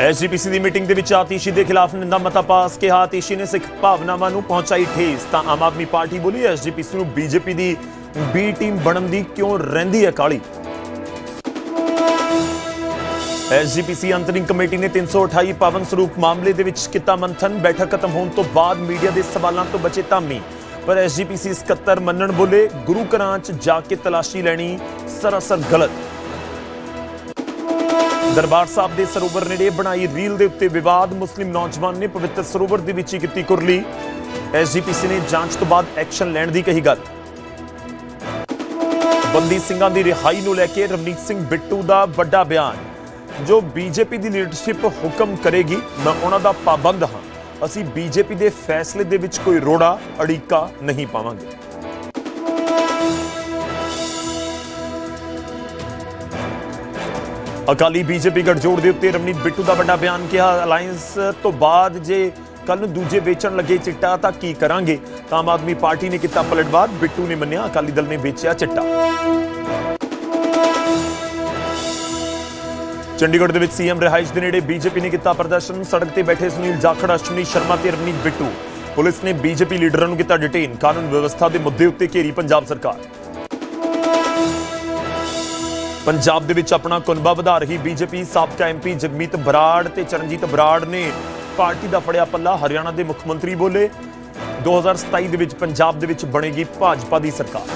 SGPC ਦੀ meeting ਦੇ ਵਿੱਚ ਆਤੀਸ਼ੀ ਦੇ ਖਿਲਾਫ ਨਿੰਦਾ ਮਤਾ ਪਾਸ ਕਿਹਾ। ਆਤੀਸ਼ੀ ਨੇ ਸਿੱਖ ਭਾਵਨਾਵਾਂ ਨੂੰ ਪਹੁੰਚਾਈ ਠੇਸ। ਤਾਂ ਆਮ ਆਦਮੀ ਪਾਰਟੀ ਬੋਲੀ ਐਸਜੀਪੀਸੀ ਨੂੰ ਬੀਜੇਪੀ ਦੀ ਬੀ ਟੀਮ ਬਣਨ ਦੀ ਕਿਉਂ ਰਹਿੰਦੀ ਹੈ ਕਾਲੀ? ਐਸਜੀਪੀਸੀ ਅੰਤਰਿੰਗ ਕਮੇਟੀ ਨੇ 328 ਪਾਵਨ ਸਰੂਪ ਮਾਮਲੇ ਦੇ ਵਿੱਚ ਕੀਤਾ ਮੰਥਨ। ਬੈਠਕ ਖਤਮ ਹੋਣ ਤੋਂ ਬਾਅਦ ਮੀਡੀਆ ਦੇ ਸਵਾਲਾਂ ਤੋਂ ਬਚੇ ਧਾਮੀ ਪਰ ਐਸਜੀਪੀਸੀ ਸਕੱਤਰ ਮੰਨਣ ਬੋਲੇ ਗੁਰੂ ਘਰਾਂ 'ਚ ਜਾ ਕੇ ਤਲਾਸ਼ੀ ਲੈਣੀ ਸਰਾਸਰ ਗਲਤ। ਦਰਬਾਰ ਸਾਹਿਬ ਦੇ ਸਰੋਵਰ ਨੇੜੇ ਬਣਾਈ ਰੀਲ ਦੇ ਉੱਤੇ ਵਿਵਾਦ, ਮੁਸਲਿਮ ਨੌਜਵਾਨ ਨੇ ਪਵਿੱਤਰ ਸਰੋਵਰ ਦੇ ਵਿੱਚ ਹੀ ਕੀਤੀ ਕੁਰਲੀ। ਐਸਜੀਪੀਸੀ ਨੇ ਜਾਂਚ ਤੋਂ ਬਾਅਦ ਐਕਸ਼ਨ ਲੈਣ ਦੀ ਕਹੀ ਗੱਲ। ਬੰਦੀ ਸਿੰਘਾਂ ਦੀ ਰਿਹਾਈ ਨੂੰ ਲੈ ਕੇ ਰਵਨੀਤ ਸਿੰਘ ਬਿੱਟੂ ਦਾ ਵੱਡਾ ਬਿਆਨ। ਜੋ ਬੀਜੇਪੀ ਦੀ ਲੀਡਰਸ਼ਿਪ ਹੁਕਮ ਕਰੇਗੀ, ਮੈਂ ਉਹਨਾਂ ਦਾ ਪਾਬੰਦ ਹਾਂ। ਅਸੀਂ ਬੀਜੇਪੀ ਦੇ ਫੈਸਲੇ ਦੇ ਵਿੱਚ ਕੋਈ ਰੋੜਾ, ਅੜੀਕਾ ਨਹੀਂ ਪਾਵਾਂਗੇ। ਅਕਾਲੀ ਬੀਜੇਪੀ ਗੱਠਜੋੜ ਦੇ ਉੱਤੇ ਰਮਨੀਤ ਬਿੱਟੂ ਦਾ ਵੱਡਾ ਬਿਆਨ ਕਿਹਾ। ਅਲਾਈਅੰਸ ਤੋਂ ਬਾਅਦ ਜੇ ਕੱਲ ਨੂੰ ਦੂਜੇ ਵੇਚਣ ਲੱਗੇ ਚਿੱਟਾ, ਤਾਂ ਕੀ ਕਰਾਂਗੇ? ਤਾਂ ਆਮ ਆਦਮੀ ਪਾਰਟੀ ਨੇ ਕੀਤਾ ਪਲਟਵਾਰ। ਬਿੱਟੂ ਨੇ ਮੰਨਿਆ, ਅਕਾਲੀ ਦਲ ਨੇ ਵੇਚਿਆ ਚਿੱਟਾ। ਚੰਡੀਗੜ੍ਹ ਦੇ ਵਿੱਚ ਸੀਐਮ ਰਿਹਾਇਸ਼ ਦੇ ਨੇੜੇ ਬੀਜੇਪੀ ਨੇ ਕੀਤਾ ਪ੍ਰਦਰਸ਼ਨ। ਸੜਕ ਤੇ ਬੈਠੇ ਸੁਨੀਲ ਜਾਖੜ ਅਸ਼ਵਨੀ ਸ਼ਰਮਾ ਤੇ ਰਵਨੀਤ ਬਿੱਟੂ। ਪੁਲਿਸ ਨੇ ਬੀਜੇਪੀ ਲੀਡਰਾਂ ਨੂੰ ਕੀਤਾ ਡਿਟੇਨ। ਕਾਨੂੰਨ ਵਿਵਸਥਾ ਦੇ ਮੁੱਦੇ ਉੱਤੇ ਘੇਰੀ ਪੰਜਾਬ ਸਰਕਾਰ। ਪੰਜਾਬ ਦੇ ਵਿੱਚ ਆਪਣਾ ਕੁਨਬਾ ਵਧਾ ਰਹੀ ਬੀਜੇਪੀ, ਸਾਬਕਾ ਐਮਪੀ ਜਗਮੀਤ ਬਰਾੜ ਤੇ ਚਰਨਜੀਤ ਬਰਾੜ ਨੇ ਪਾਰਟੀ ਦਾ ਫੜਿਆ ਪੱਲਾ, ਹਰਿਆਣਾ ਦੇ ਮੁੱਖ ਮੰਤਰੀ ਬੋਲੇ। 2027 ਦੇ ਵਿੱਚ ਪੰਜਾਬ ਦੇ ਵਿੱਚ ਬਣੇਗੀ ਭਾਜਪਾ ਦੀ ਸਰਕਾਰ।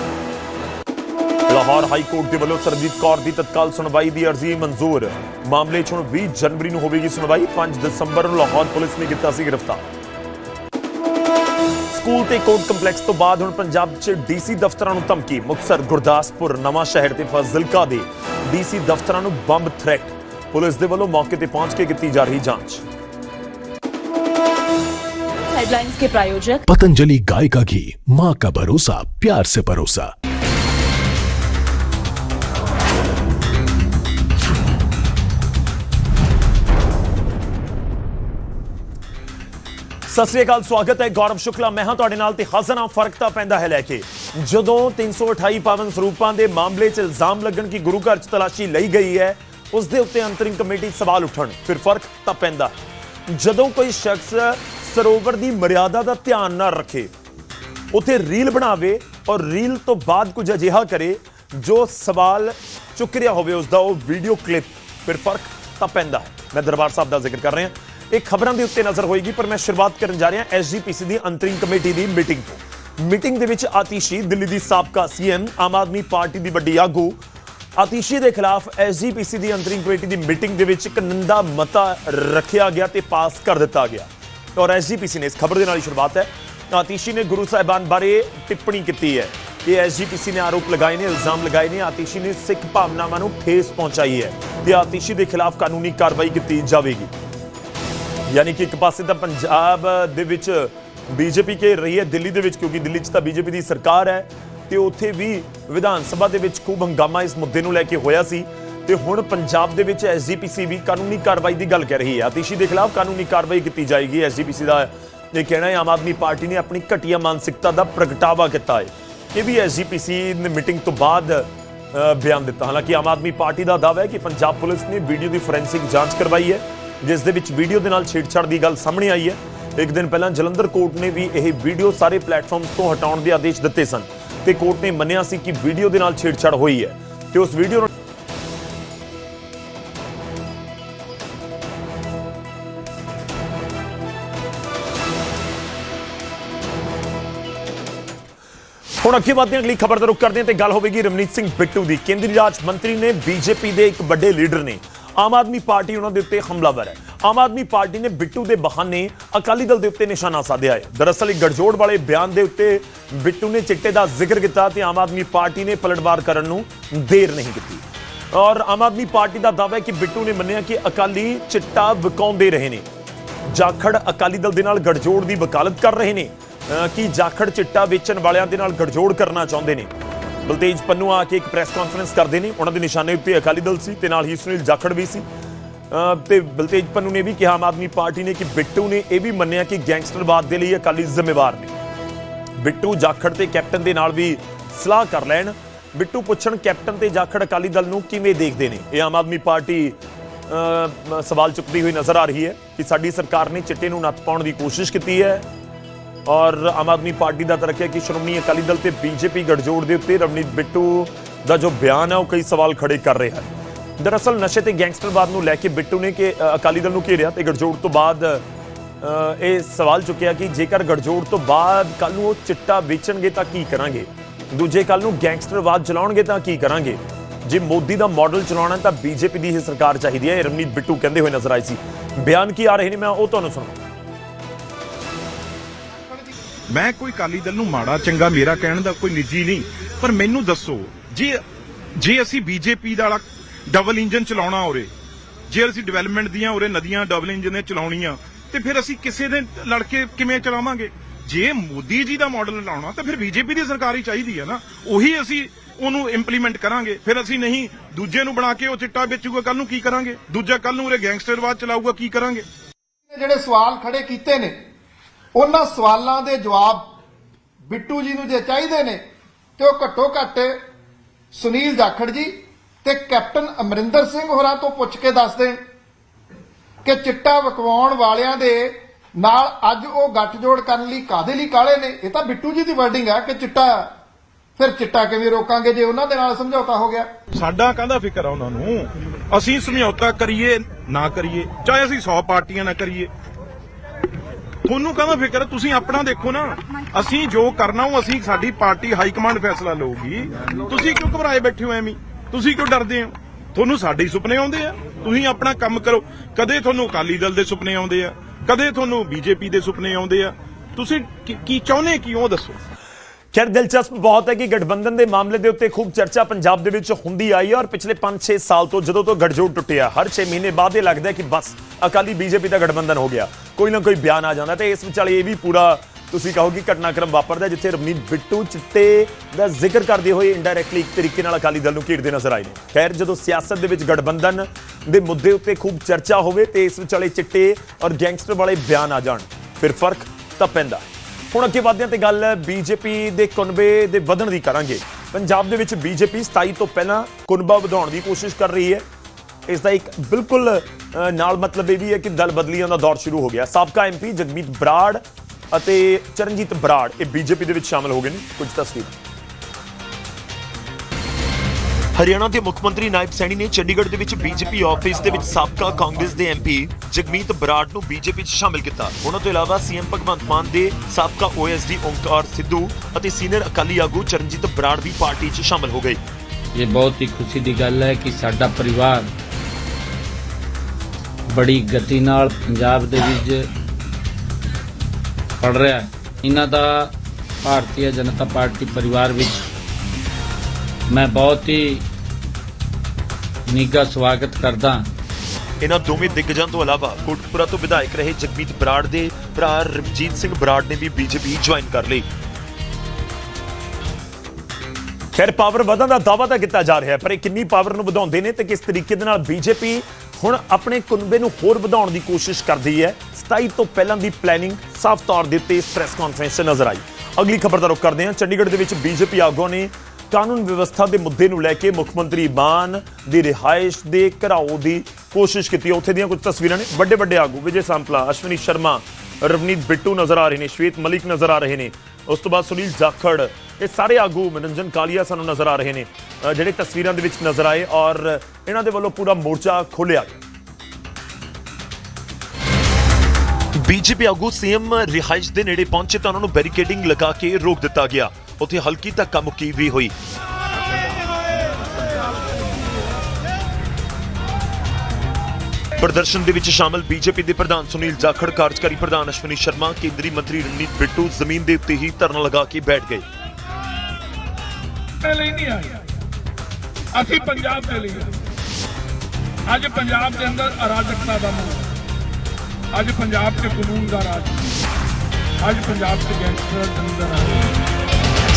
ਲਾਹੌਰ ਹਾਈ ਕੋਰਟ ਦੇ ਵੱਲੋਂ ਸਰਜੀਤ ਕੌਰ ਦੀ ਤਤਕਾਲ ਸੁਣਵਾਈ ਦੀ ਅਰਜ਼ੀ ਮਨਜ਼ੂਰ। ਮਾਮਲੇ 'ਚ ਹੁਣ 20 ਜਨਵਰੀ ਨੂੰ ਹੋਵੇਗੀ ਸੁਣਵਾਈ 5 ਦਸੰਬਰ ਨੂੰ ਲਾਹੌਰ ਪੁਲਿਸ ਨੇ ਕੀਤਾ ਸੀ ਗ੍ਰਿਫਤਾਰ। ਸਕੂਲ ਤੇ ਕੋਰਟ ਕੰਪਲੈਕਸ ਤੋਂ ਬਾਅਦ ਹੁਣ ਪੰਜਾਬ 'ਚ ਡੀਸੀ ਦਫ਼ਤਰਾਂ ਨੂੰ ਧਮਕੀ ਮੁਕਤਸਰ ਗੁਰਦਾਸਪੁਰ ਨਵਾਂ ਸ਼ਹਿਰ ਤੇ ਫਾਜ਼ਿਲਕਾ ਦੇ ਡੀਸੀ ਦਫ਼ਤਰਾਂ ਨੂੰ ਬੰਬ ਥ੍ਰੈਟ ਪੁਲਿਸ ਦੇ ਵੱਲੋਂ ਮੌਕੇ ਤੇ ਪਹੁੰਚ ਕੇ ਕੀਤੀ ਜਾ ਰਹੀ ਜਾਂਚ हेडलाइंस के प्रायोजक पतंजलि गाय का घी माँ का भरोसा प्यार से परोसा ਸਤਿ ਸ੍ਰੀ ਅਕਾਲ, ਸਵਾਗਤ ਹੈ ਗੌਰਵ ਸ਼ੁਕਲਾ। ਮੈਂ ਹਾਂ ਤੁਹਾਡੇ ਨਾਲ ਤੇ ਹਾਜ਼ਰ ਹਾਂ। ਫ਼ਰਕ ਤਾਂ ਪੈਂਦਾ ਹੈ ਲੈ ਕੇ। ਜਦੋਂ 328 ਪਾਵਨ ਸਰੂਪਾਂ ਦੇ ਮਾਮਲੇ 'ਚ ਇਲਜ਼ਾਮ ਲੱਗਣ ਕਿ ਗੁਰੂ ਘਰ 'ਚ ਤਲਾਸ਼ੀ ਲਈ ਗਈ ਹੈ, ਉਸ ਦੇ ਉੱਤੇ ਅੰਤਰਿੰਗ ਕਮੇਟੀ ਸਵਾਲ ਉਠਣ। ਫਿਰ ਫ਼ਰਕ ਤਾਂ ਪੈਂਦਾ। ਜਦੋਂ ਕੋਈ ਸ਼ਖਸ ਸਰੋਵਰ ਦੀ ਮਰਿਆਦਾ ਦਾ ਧਿਆਨ ਨਾ ਰੱਖੇ, ਉਥੇ ਰੀਲ ਬਣਾਵੇ ਔਰ ਰੀਲ ਤੋਂ ਬਾਅਦ ਕੁਝ ਅਜਿਹਾ ਕਰੇ, ਜੋ ਸਵਾਲ ਚੁੱਕ ਰਿਹਾ ਹੋਵੇ, ਉਸ ਦਾ ਉਹ ਵੀਡੀਓ ਕਲਿੱਪ। ਫਿਰ ਫ਼ਰਕ ਤਾਂ ਪੈਂਦਾ ਹੈ। ਮੈਂ ਦਰਬਾਰ ਸਾਹਿਬ ਦਾ ਜ਼ਿਕਰ ਕਰ ਰਿਹਾ। ਇਹ ਖਬਰਾਂ ਦੇ ਉੱਤੇ ਨਜ਼ਰ ਹੋਏਗੀ, ਪਰ ਮੈਂ ਸ਼ੁਰੂਆਤ ਕਰਨ ਜਾ ਰਿਹਾ ਐਸਜੀਪੀਸੀ ਦੀ ਅੰਤਰਿੰਗ ਕਮੇਟੀ ਦੀ ਮੀਟਿੰਗ ਤੋਂ। ਮੀਟਿੰਗ ਦੇ ਵਿੱਚ ਆਤੀਸ਼ੀ, ਦਿੱਲੀ ਦੀ ਸਾਬਕਾ ਸੀਐਮ, ਆਮ ਆਦਮੀ ਪਾਰਟੀ ਦੀ ਵੱਡੀ ਆਗੂ, ਆਤੀਸ਼ੀ ਦੇ ਖਿਲਾਫ ਐਸਜੀਪੀਸੀ ਦੀ ਅੰਤਰਿੰਗ ਕਮੇਟੀ ਦੀ ਮੀਟਿੰਗ ਦੇ ਵਿੱਚ ਇੱਕ ਨੰਦਾ ਮਤਾ ਰੱਖਿਆ ਗਿਆ ਤੇ ਪਾਸ ਕਰ ਦਿੱਤਾ ਗਿਆ। ਔਰ ਐਸਜੀਪੀਸੀ ਨੇ ਇਸ ਖਬਰ ਦੇ ਨਾਲ ਹੀ ਸ਼ੁਰੂਆਤ ਹੈ। ਆਤੀਸ਼ੀ ਨੇ ਗੁਰੂ ਸਾਹਿਬਾਨ ਬਾਰੇ ਟਿੱਪਣੀ ਕੀਤੀ ਹੈ ਕਿ ਐਸਜੀਪੀਸੀ ਨੇ ਆਰੋਪ ਲਗਾਏ ਨੇ, ਇਲਜ਼ਾਮ ਲਗਾਏ ਨੇ, ਆਤੀਸ਼ੀ ਨੇ ਸਿੱਖ ਭਾਵਨਾਵਾਂ ਨੂੰ ਠੇਸ ਪਹੁੰਚਾਈ ਹੈ ਤੇ ਆਤੀਸ਼ੀ ਦੇ ਖਿਲਾਫ ਕਾਨੂੰਨੀ ਕਾਰਵਾਈ ਕੀਤੀ ਜਾਵੇਗੀ। ਯਾਨੀ ਕਿ ਇੱਕ ਪਾਸੇ ਤਾਂ ਪੰਜਾਬ ਦੇ ਵਿੱਚ ਬੀਜੇਪੀ ਕੇ ਰਹੀ ਹੈ ਦਿੱਲੀ ਦੇ ਵਿੱਚ, ਕਿਉਂਕਿ ਦਿੱਲੀ 'ਚ ਤਾਂ ਬੀਜੇਪੀ ਦੀ ਸਰਕਾਰ ਹੈ ਤੇ ਉੱਥੇ ਵੀ ਵਿਧਾਨ ਸਭਾ ਦੇ ਵਿੱਚ ਖੂਬ ਹੰਗਾਮਾ ਇਸ ਮੁੱਦੇ ਨੂੰ ਲੈ ਕੇ ਹੋਇਆ ਸੀ। ਤੇ ਹੁਣ ਪੰਜਾਬ ਦੇ ਵਿੱਚ ਐਸਜੀਪੀਸੀ ਵੀ ਕਾਨੂੰਨੀ ਕਾਰਵਾਈ ਦੀ ਗੱਲ ਕਰ ਰਹੀ ਹੈ। ਆਤੀਸ਼ੀ ਦੇ ਖਿਲਾਫ ਕਾਨੂੰਨੀ ਕਾਰਵਾਈ ਕੀਤੀ ਜਾਏਗੀ। ਐਸਜੀਪੀਸੀ ਦਾ ਇਹ ਕਹਿਣਾ ਹੈ, ਆਮ ਆਦਮੀ ਪਾਰਟੀ ਨੇ ਆਪਣੀ ਘਟੀਆ ਮਾਨਸਿਕਤਾ ਦਾ ਪ੍ਰਗਟਾਵਾ ਕੀਤਾ ਹੈ। ਇਹ ਵੀ ਐਸਜੀਪੀਸੀ ਨੇ ਮੀਟਿੰਗ ਤੋਂ ਬਾਅਦ ਬਿਆਨ ਦਿੱਤਾ। ਹਾਲਾਂਕਿ ਆਮ ਆਦਮੀ ਪਾਰਟੀ ਦਾ ਦਾਅਵਾ ਹੈ ਕਿ ਪੰਜਾਬ ਪੁਲਿਸ ਨੇ ਵੀਡੀਓ ਦੀ ਫੋਰੈਂਸਿਕ ਜਾਂਚ ਕਰਵਾਈ ਹੈ। ਜਿਸ ਦੇ ਵਿੱਚ ਵੀਡੀਓ ਦੇ ਨਾਲ ਛੇੜਛਾੜ ਦੀ ਗੱਲ ਸਾਹਮਣੇ ਆਈ ਹੈ। ਇੱਕ ਦਿਨ ਪਹਿਲਾਂ ਜਲੰਧਰ ਕੋਰਟ ਨੇ ਵੀ ਇਹ ਵੀਡੀਓ ਸਾਰੇ ਪਲੇਟਫਾਰਮਸ ਤੋਂ ਹਟਾਉਣ ਦੇ ਆਦੇਸ਼ ਦਿੱਤੇ ਸਨ ਤੇ ਕੋਰਟ ਨੇ ਮੰਨਿਆ ਸੀ ਕਿ ਵੀਡੀਓ ਦੇ ਨਾਲ ਛੇੜਛਾੜ ਹੋਈ ਹੈ ਤੇ ਉਸ ਵੀਡੀਓ ਹੁਣ ਅੱਗੇ ਵਧਦੇ ਹਾਂ, ਅਗਲੀ ਖਬਰ ਦਾ ਰੁਖ ਕਰਦੇ ਹਾਂ ਤੇ ਗੱਲ ਹੋਵੇਗੀ ਰਮਨੀਤ ਸਿੰਘ ਬਿੱਟੂ ਦੀ। ਕੇਂਦਰੀ ਰਾਜ ਮੰਤਰੀ ਨੇ ਬੀਜੇਪੀ ਦੇ ਇੱਕ ਵੱਡੇ ਲੀਡਰ ਨੇ ਆਮ ਆਦਮੀ ਪਾਰਟੀ ਉਹਨਾਂ ਦੇ ਉੱਤੇ ਹਮਲਾਵਰ ਹੈ। ਆਮ ਆਦਮੀ ਪਾਰਟੀ ਨੇ ਬਿੱਟੂ ਦੇ ਬਹਾਨੇ ਅਕਾਲੀ ਦਲ ਦੇ ਉੱਤੇ ਨਿਸ਼ਾਨਾ ਸਾਧਿਆ ਹੈ। ਦਰਅਸਲ ਇੱਕ ਗੜਜੋੜ ਵਾਲੇ ਬਿਆਨ ਦੇ ਉੱਤੇ ਬਿੱਟੂ ਨੇ ਚਿੱਟੇ ਦਾ ਜ਼ਿਕਰ ਕੀਤਾ ਤੇ ਆਮ ਆਦਮੀ ਪਾਰਟੀ ਨੇ ਪਲਟਵਾਰ ਕਰਨ ਨੂੰ ਦੇਰ ਨਹੀਂ ਕੀਤੀ। ਔਰ ਆਮ ਆਦਮੀ ਪਾਰਟੀ ਦਾ ਦਾਅਵਾ ਹੈ ਕਿ ਬਿੱਟੂ ਨੇ ਮੰਨਿਆ ਕਿ ਅਕਾਲੀ ਚਿੱਟਾ ਵਿਕਾਉਂਦੇ ਰਹੇ ਨੇ। ਜਾਖੜ ਅਕਾਲੀ ਦਲ ਦੇ ਨਾਲ ਗੜਜੋੜ ਦੀ ਵਕਾਲਤ ਕਰ ਰਹੇ ਨੇ। ਕਿ ਜਾਖੜ ਚਿੱਟਾ ਵੇਚਣ ਵਾਲਿਆਂ ਦੇ ਨਾਲ ਗੜਜੋੜ ਕਰਨਾ ਚਾਹੁੰਦੇ ਨੇ? ਬਲਤੇਜ ਪੰਨੂ ਆ ਕੇ ਇੱਕ ਪ੍ਰੈਸ ਕਾਨਫਰੰਸ ਕਰਦੇ ਨੇ। ਉਹਨਾਂ ਦੇ ਨਿਸ਼ਾਨੇ ਉੱਤੇ ਅਕਾਲੀ ਦਲ ਸੀ ਤੇ ਨਾਲ ਹੀ ਸੁਨੀਲ ਜਾਖੜ ਵੀ ਸੀ। ਅਹ ਤੇ ਬਲਤੇਜ ਪੰਨੂ ਨੇ ਵੀ ਕਿਹਾ, ਆਮ ਆਦਮੀ ਪਾਰਟੀ ਨੇ ਕਿ ਬਿੱਟੂ ਨੇ ਇਹ ਵੀ ਮੰਨਿਆ ਕਿ ਗੈਂਗਸਟਰਵਾਦ ਦੇ ਲਈ ਅਕਾਲੀ ਜ਼ਿੰਮੇਵਾਰ ਨੇ। ਬਿੱਟੂ ਜਾਖੜ ਤੇ ਕੈਪਟਨ ਦੇ ਨਾਲ ਵੀ ਸਲਾਹ ਕਰ ਲੈਣ। ਬਿੱਟੂ ਪੁੱਛਣ, ਕੈਪਟਨ ਤੇ ਜਾਖੜ ਅਕਾਲੀ ਦਲ ਨੂੰ ਕਿਵੇਂ ਦੇਖਦੇ ਨੇ? ਇਹ ਆਮ ਆਦਮੀ ਪਾਰਟੀ ਸਵਾਲ ਚੁੱਕਦੀ ਹੋਈ ਨਜ਼ਰ ਆ ਰਹੀ ਹੈ ਕਿ ਸਾਡੀ ਸਰਕਾਰ ਨੇ ਚਿੱਟੇ ਨੂੰ ਨੱਥ ਪਾਉਣ ਦੀ ਕੋਸ਼ਿਸ਼ ਕੀਤੀ ਹੈ। ਔਰ ਆਮ ਆਦਮੀ ਪਾਰਟੀ ਦਾ ਤਰਕ ਹੈ ਕਿ ਸ਼੍ਰੋਮਣੀ ਅਕਾਲੀ ਦਲ ਤੇ ਬੀਜੇਪੀ ਗੱਠਜੋੜ ਦੇ ਉੱਤੇ ਰਵਨੀਤ ਬਿੱਟੂ ਦਾ ਜੋ ਬਿਆਨ ਹੈ ਉਹ ਕਈ ਸਵਾਲ ਖੜੇ ਕਰ ਰਿਹਾ ਹੈ ਦਰਅਸਲ ਨਸ਼ੇ ਤੇ ਗੈਂਗਸਟਰਵਾਦ ਨੂੰ ਲੈ ਕੇ ਬਿੱਟੂ ਨੇ ਕਿ ਅਕਾਲੀ ਦਲ ਨੂੰ ਘੇਰਿਆ ਤੇ ਗੱਠਜੋੜ ਤੋਂ ਬਾਅਦ ਇਹ ਸਵਾਲ ਚੁੱਕਿਆ ਕਿ ਜੇਕਰ ਗੱਠਜੋੜ ਤੋਂ ਬਾਅਦ ਕੱਲ ਨੂੰ ਉਹ ਚਿੱਟਾ ਵੇਚਣਗੇ ਤਾਂ ਕੀ ਕਰਾਂਗੇ? ਦੂਜੇ ਕੱਲ ਨੂੰ ਗੈਂਗਸਟਰਵਾਦ ਚਲਾਉਣਗੇ ਤਾਂ ਕੀ ਕਰਾਂਗੇ? ਜੇ ਮੋਦੀ ਦਾ ਮਾਡਲ ਚਲਾਉਣਾ ਤਾਂ ਬੀਜੇਪੀ ਦੀ ਹੀ ਸਰਕਾਰ ਚਾਹੀਦੀ ਹੈ, ਇਹ ਰਵਨੀਤ ਬਿੱਟੂ ਕਹਿੰਦੇ ਹੋਏ ਨਜ਼ਰ ਆਏ ਸੀ। ਬਿਆਨ ਕੀ ਆ ਰਹੇ ਨੇ ਮੈਂ ਉਹ ਤੁਹਾਨੂੰ ਸੁਣਾਉਂਦਾ। ਮੈਂ ਕੋਈ ਕਾਲੀ ਦਲ ਨੂੰ ਮਾੜਾ, ਚੰਗਾ ਮੇਰਾ ਕਹਿਣ ਦਾ ਕੋਈ ਨਿੱਜੀ ਨਹੀਂ, ਪਰ ਮੈਨੂੰ ਦੱਸੋ, ਜੇ ਜੇ ਅਸੀਂ ਬੀਜੇਪੀ ਦਾ ਡਬਲ ਇੰਜਨ ਚਲਾਉਣਾ ਉਰੇ, ਜੇ ਅਸੀਂ ਡਿਵੈਲਪਮੈਂਟ ਦੀਆਂ ਉਰੇ ਨਦੀਆਂ ਡਬਲ ਇੰਜਨ ਨੇ ਚਲਾਉਣੀਆਂ, ਤੇ ਫਿਰ ਅਸੀਂ ਕਿਸੇ ਦੇ ਲੜ ਕੇ ਕਿਵੇਂ ਚਲਾਵਾਂਗੇ? ਜੇ ਮੋਦੀ ਜੀ ਦਾ ਮਾਡਲ ਲਾਉਣਾ, ਤਾਂ ਫਿਰ ਬੀਜੇਪੀ ਦੀ ਸਰਕਾਰ ਹੀ ਚਾਹੀਦੀ ਹੈ ਨਾ। ਉਹੀ ਅਸੀਂ ਉਹਨੂੰ ਇੰਪਲੀਮੈਂਟ ਕਰਾਂਗੇ। ਫਿਰ ਅਸੀਂ ਨਹੀਂ, ਦੂਜੇ ਨੂੰ ਬਣਾ ਕੇ ਉਹ ਚਿੱਟਾ ਵੇਚੂਗਾ ਕੱਲ ਨੂੰ ਕੀ ਕਰਾਂਗੇ? ਦੂਜਾ ਕੱਲ ਨੂੰ ਉਰੇ ਗੈਂਗਸਟਰਵਾਦ ਚਲਾਊਗਾ, ਕੀ ਕਰਾਂਗੇ? ਜਿਹੜੇ ਸਵਾਲ ਖੜੇ ਕੀਤੇ ਨੇ ਉਹਨਾਂ ਸਵਾਲਾਂ ਦੇ ਜਵਾਬ ਬਿੱਟੂ ਜੀ ਨੂੰ ਜੇ ਚਾਹੀਦੇ ਨੇ, ਤੇ ਉਹ ਘੱਟੋ ਘੱਟ ਸੁਨੀਲ ਜਾਖੜ ਜੀ ਤੇ ਕੈਪਟਨ ਅਮਰਿੰਦਰ ਸਿੰਘ ਹੋਰਾਂ ਤੋਂ ਪੁੱਛ ਕੇ ਦੱਸ ਦੇਣ ਕਿ ਚਿੱਟਾ ਵਕਵਾਉਣ ਵਾਲਿਆਂ ਦੇ ਨਾਲ ਅੱਜ ਉਹ ਗੱਠਜੋੜ ਕਰਨ ਲਈ ਕਾਦੇ ਲਈ ਕਾਲੇ ਨੇ। ਇਹ ਤਾਂ ਬਿੱਟੂ ਜੀ ਦੀ ਵਰਡਿੰਗ ਆ ਕਿ ਚਿੱਟਾ, ਫਿਰ ਚਿੱਟਾ ਕਿਵੇਂ ਰੋਕਾਂਗੇ ਜੇ ਉਹਨਾਂ ਦੇ ਨਾਲ ਸਮਝੌਤਾ ਹੋ ਗਿਆ? ਸਾਡਾ ਕਾਹਦਾ ਫਿਕਰ ਆ ਉਹਨਾਂ ਨੂੰ? ਅਸੀਂ ਸਮਝੌਤਾ ਕਰੀਏ, ਨਾ ਕਰੀਏ, ਚਾਹੇ ਅਸੀਂ 100 ਪਾਰਟੀਆਂ ਨਾ ਕਰੀਏ। ਤੁਹਾਨੂੰ ਕਾਹਦਾ ਫਿਕਰ, ਤੁਸੀਂ ਆਪਣਾ ਦੇਖੋ ਨਾ। ਅਸੀਂ ਜੋ ਕਰਨਾ ਉਹ ਅਸੀਂ ਸਾਡੀ ਪਾਰਟੀ ਹਾਈ ਕਮਾਂਡ ਫੈਸਲਾ ਲਊਗੀ। ਤੁਸੀਂ ਕਿਉਂ ਘਬਰਾਏ ਬੈਠੇ ਹੋ ਐਵੇਂ? ਤੁਸੀਂ ਕਿਉਂ ਡਰਦੇ ਹੋ? ਤੁਹਾਨੂੰ ਸਾਡੇ ਹੀ ਸੁਪਨੇ ਆਉਂਦੇ ਆ। ਤੁਸੀਂ ਆਪਣਾ ਕੰਮ ਕਰੋ। ਕਦੇ ਤੁਹਾਨੂੰ ਅਕਾਲੀ ਦਲ ਦੇ ਸੁਪਨੇ ਆਉਂਦੇ ਆ। ਕਦੇ ਤੁਹਾਨੂੰ ਬੀਜੇਪੀ ਦੇ ਸੁਪਨੇ ਆਉਂਦੇ ਆ। ਤੁਸੀਂ ਕੀ ਚਾਹੁੰਦੇ ਕੀ ਉਹ ਦੱਸੋ? ਖੈਰ, ਦਿਲਚਸਪ ਬਹੁਤ ਹੈ ਕਿ ਗਠਬੰਧਨ ਦੇ ਮਾਮਲੇ ਦੇ ਉੱਤੇ ਖੂਬ ਚਰਚਾ ਪੰਜਾਬ ਦੇ ਵਿੱਚ ਹੁੰਦੀ ਆਈ ਹੈ ਔਰ ਪਿਛਲੇ 5-6 ਸਾਲ ਤੋਂ ਜਦੋਂ ਤੋਂ ਗਠਜੋੜ ਟੁੱਟਿਆ, ਹਰ 6 ਮਹੀਨੇ ਬਾਅਦ ਇਹ ਲੱਗਦਾ ਕਿ ਬਸ ਅਕਾਲੀ ਬੀਜੇਪੀ ਦਾ ਗਠਬੰਧਨ ਹੋ ਗਿਆ। ਕੋਈ ਨਾ ਕੋਈ ਬਿਆਨ ਆ ਜਾਂਦਾ ਤੇ ਇਸ ਵਿਚਾਲੇ ਇਹ ਵੀ ਪੂਰਾ ਤੁਸੀਂ ਕਹੋ ਕਿ ਘਟਨਾਕ੍ਰਮ ਵਾਪਰਦਾ ਜਿੱਥੇ ਰਵਨੀਤ ਬਿੱਟੂ ਚਿੱਟੇ ਦਾ ਜ਼ਿਕਰ ਕਰਦੇ ਹੋਏ ਇਨਡਾਇਰੈਕਟਲੀ ਇੱਕ ਤਰੀਕੇ ਨਾਲ ਅਕਾਲੀ ਦਲ ਨੂੰ ਘੇਰਦੇ ਨਜ਼ਰ ਆਏ ਨੇ। ਖੈਰ, ਜਦੋਂ ਸਿਆਸਤ ਦੇ ਵਿੱਚ ਗਠਬੰਧਨ ਦੇ ਮੁੱਦੇ ਉੱਤੇ ਖੂਬ ਚਰਚਾ ਹੋਵੇ ਤੇ ਇਸ ਵਿਚਾਲੇ ਚਿੱਟੇ ਔਰ ਗੈਂਗਸਟਰ ਵਾਲੇ ਬਿਆਨ ਆ ਜਾਣ, ਫਿਰ ਫ਼ਰਕ ਤਾਂ ਪੈਂਦਾ। ਹੁਣ ਅੱਗੇ ਵਧਦੇ ਹਾਂ ਤੇ ਗੱਲ ਬੀਜੇਪੀ ਦੇ ਕੁਨਬੇ ਦੇ ਵਧਣ ਦੀ ਕਰਾਂਗੇ। ਪੰਜਾਬ ਦੇ ਵਿੱਚ ਬੀਜੇਪੀ 27 ਤੋਂ ਪਹਿਲਾਂ ਕੁਨਬਾ ਵਧਾਉਣ ਦੀ ਕੋਸ਼ਿਸ਼ ਕਰ ਰਹੀ ਹੈ। ਇਸ ਦਾ ਇੱਕ ਬਿਲਕੁਲ ਨਾਲ ਮਤਲਬ ਇਹ ਵੀ ਹੈ ਕਿ ਦਲ ਬਦਲੀਆਂ ਦਾ ਦੌਰ ਸ਼ੁਰੂ ਹੋ ਗਿਆ। ਸਾਬਕਾ ਐਮਪੀ ਜਗਮੀਤ ਬਰਾੜ ਅਤੇ ਚਰਨਜੀਤ ਬਰਾੜ ਇਹ ਬੀਜੇਪੀ ਦੇ ਵਿੱਚ ਸ਼ਾਮਲ ਹੋ ਗਏ ਨੇ। ਕੁਝ ਤਸਵੀਰਾਂ। ਹਰਿਆਣਾ ਦੇ ਮੁੱਖ ਮੰਤਰੀ ਨਾਇਬ ਸੈਣੀ ਨੇ ਚੰਡੀਗੜ੍ਹ ਦੇ ਵਿੱਚ ਬੀਜੇਪੀ ਆਫਿਸ ਦੇ ਵਿੱਚ ਸਾਬਕਾ ਕਾਂਗਰਸ ਦੇ ਐਮਪੀ ਜਗਮੀਤ ਬਰਾੜ ਨੂੰ ਬੀਜੇਪੀ 'ਚ ਸ਼ਾਮਿਲ ਕੀਤਾ। ਉਹਨਾਂ ਤੋਂ ਇਲਾਵਾ ਸੀਐਮ ਭਗਵੰਤ ਮਾਨ ਦੇ ਸਾਬਕਾ ਓਐਸਡੀ ਓਮਕਾਰ ਸਿੱਧੂ ਅਤੇ ਸੀਨੀਅਰ ਅਕਾਲੀ ਆਗੂ ਚਰਨਜੀਤ ਬਰਾੜ ਵੀ ਪਾਰਟੀ 'ਚ ਸ਼ਾਮਿਲ ਹੋ ਗਏ। ਇਹ ਬਹੁਤ ਹੀ ਖੁਸ਼ੀ ਦੀ ਗੱਲ ਹੈ ਕਿ ਸਾਡਾ ਪਰਿਵਾਰ ਬੜੀ ਗਤੀ ਨਾਲ ਪੰਜਾਬ ਦੇ ਵਿੱਚ ਪੜ ਰਿਹਾ ਹੈ। ਇਹਨਾਂ ਦਾ ਭਾਰਤੀ ਜਨਤਾ ਪਾਰਟੀ ਪਰਿਵਾਰ ਵਿੱਚ ਮੈਂ ਬਹੁਤ ਹੀ ਨਿੱਘਾ ਸਵਾਗਤ ਕਰਦਾ। ਇਹਨਾਂ ਦੋਵੇਂ ਦਿੱਗਜਾਂ ਤੋਂ ਇਲਾਵਾ ਕੋਟਪੁਰਾ ਤੋਂ ਵਿਧਾਇਕ ਰਹੇ ਜਗਮੀਤ ਬਰਾੜ ਦੇ ਭਰਾ ਰਵਜੀਤ ਸਿੰਘ ਬਰਾੜ ਨੇ ਵੀ ਬੀਜੇਪੀ ਜੁਆਇਨ ਕਰ ਲਈ। ਖੈਰ, ਪਾਵਰ ਵਧਣ ਦਾ ਦਾਅਵਾ ਤਾਂ ਕੀਤਾ ਜਾ ਰਿਹਾ ਪਰ ਇਹ ਕਿੰਨੀ ਪਾਵਰ ਨੂੰ ਵਧਾਉਂਦੇ ਨੇ ਤੇ ਕਿਸ ਤਰੀਕੇ ਦੇ ਨਾਲ ਬੀਜੇਪੀ ਹੁਣ ਆਪਣੇ ਕੁਨਬੇ ਨੂੰ ਹੋਰ ਵਧਾਉਣ ਦੀ ਕੋਸ਼ਿਸ਼ ਕਰਦੀ ਹੈ? 27 ਤੋਂ ਪਹਿਲਾਂ ਦੀ ਪਲੈਨਿੰਗ ਸਾਫ਼ ਤੌਰ ਦੇ ਉੱਤੇ ਇਸ ਪ੍ਰੈਸ ਕਾਨਫਰੰਸ 'ਚ ਨਜ਼ਰ ਆਈ। ਅਗਲੀ ਖਬਰ ਦਾ ਰੁਖ ਕਰਦੇ ਹਾਂ। ਚੰਡੀਗੜ੍ਹ ਦੇ ਵਿੱਚ ਬੀਜੇਪੀ ਆਗੂਆਂ ਨੇ ਕਾਨੂੰਨ ਵਿਵਸਥਾ ਦੇ ਮੁੱਦੇ ਨੂੰ ਲੈ ਕੇ ਮੁੱਖ ਮੰਤਰੀ ਮਾਨ ਦੀ ਰਿਹਾਇਸ਼ ਦੇ ਘਰਾਓ ਦੀ ਕੋਸ਼ਿਸ਼ ਕੀਤੀ। ਉੱਥੇ ਦੀਆਂ ਕੁਝ ਤਸਵੀਰਾਂ ਨੇ। ਵੱਡੇ ਵੱਡੇ ਆਗੂ ਵਿਜੇ ਸੰਪਲਾ, ਅਸ਼ਵਨੀ ਸ਼ਰਮਾ, ਰਵਨੀਤ ਬਿੱਟੂ ਨਜ਼ਰ ਆ ਰਹੇ ਨੇ, ਸ਼ਵੇਤ ਮਲਿਕ ਨਜ਼ਰ ਆ ਰਹੇ ਨੇ। ਉਸ ਤੋਂ ਬਾਅਦ ਸੁਨੀਲ ਜਾਖੜ, ਇਹ ਸਾਰੇ ਆਗੂ ਮਨੋਰੰਜਨ ਕਾਲੀਆ ਸਾਨੂੰ ਨਜ਼ਰ ਆ ਰਹੇ ਨੇ। ਜਿਹੜੇ ਤਸਵੀਰਾਂ ਦੇ ਵਿੱਚ ਨਜ਼ਰ ਆਏ ਔਰ ਇਹਨਾਂ ਦੇ ਵੱਲੋਂ ਪੂਰਾ ਮੋਰਚਾ ਖੋਲਿਆ ਗਿਆ। ਬੀਜੇਪੀ ਆਗੂ ਸੀਐਮ ਰਿਹਾਇਸ਼ ਦੇ ਨੇੜੇ ਪਹੁੰਚੇ ਤਾਂ ਉਹਨਾਂ ਨੂੰ ਬੈਰੀਕੇਡਿੰਗ ਲਗਾ ਕੇ ਰੋਕ ਦਿੱਤਾ ਗਿਆ। ਉੱਥੇ ਹਲਕੀ ਧੱਕਾ ਮੁੱਕੀ ਵੀ ਹੋਈ। ਪ੍ਰਦਰਸ਼ਨ ਦੇ ਵਿੱਚ ਸ਼ਾਮਲ ਬੀਜੇਪੀ ਦੇ ਪ੍ਰਧਾਨ ਸੁਨੀਲ ਜਾਖੜ, ਕਾਰਜਕਾਰੀ ਪ੍ਰਧਾਨ ਅਸ਼ਵਨੀ ਸ਼ਰਮਾ, ਕੇਂਦਰੀ ਮੰਤਰੀ ਰਣਨੀਤ ਬਿੱਟੂ ਜ਼ਮੀਨ ਦੇ ਉੱਤੇ ਹੀ ਧਰਨਾ ਲਗਾ ਕੇ ਬੈਠ ਗਏ। ਲਈ ਨਹੀਂ ਆਏ। ਅਸੀਂ ਪੰਜਾਬ ਦੇ ਲਈ ਅੱਜ ਪੰਜਾਬ ਦੇ ਅੰਦਰ ਅਰਾਜਕਤਾ ਦਾ ਮਾਹੌਲ ਅੱਜ ਪੰਜਾਬ 'ਚ ਕਾਨੂੰਨ ਦਾ ਰਾਜ ਅੱਜ ਪੰਜਾਬ 'ਚ ਗੈਂਗਸਟਰ ਦਾ ਰਾਜ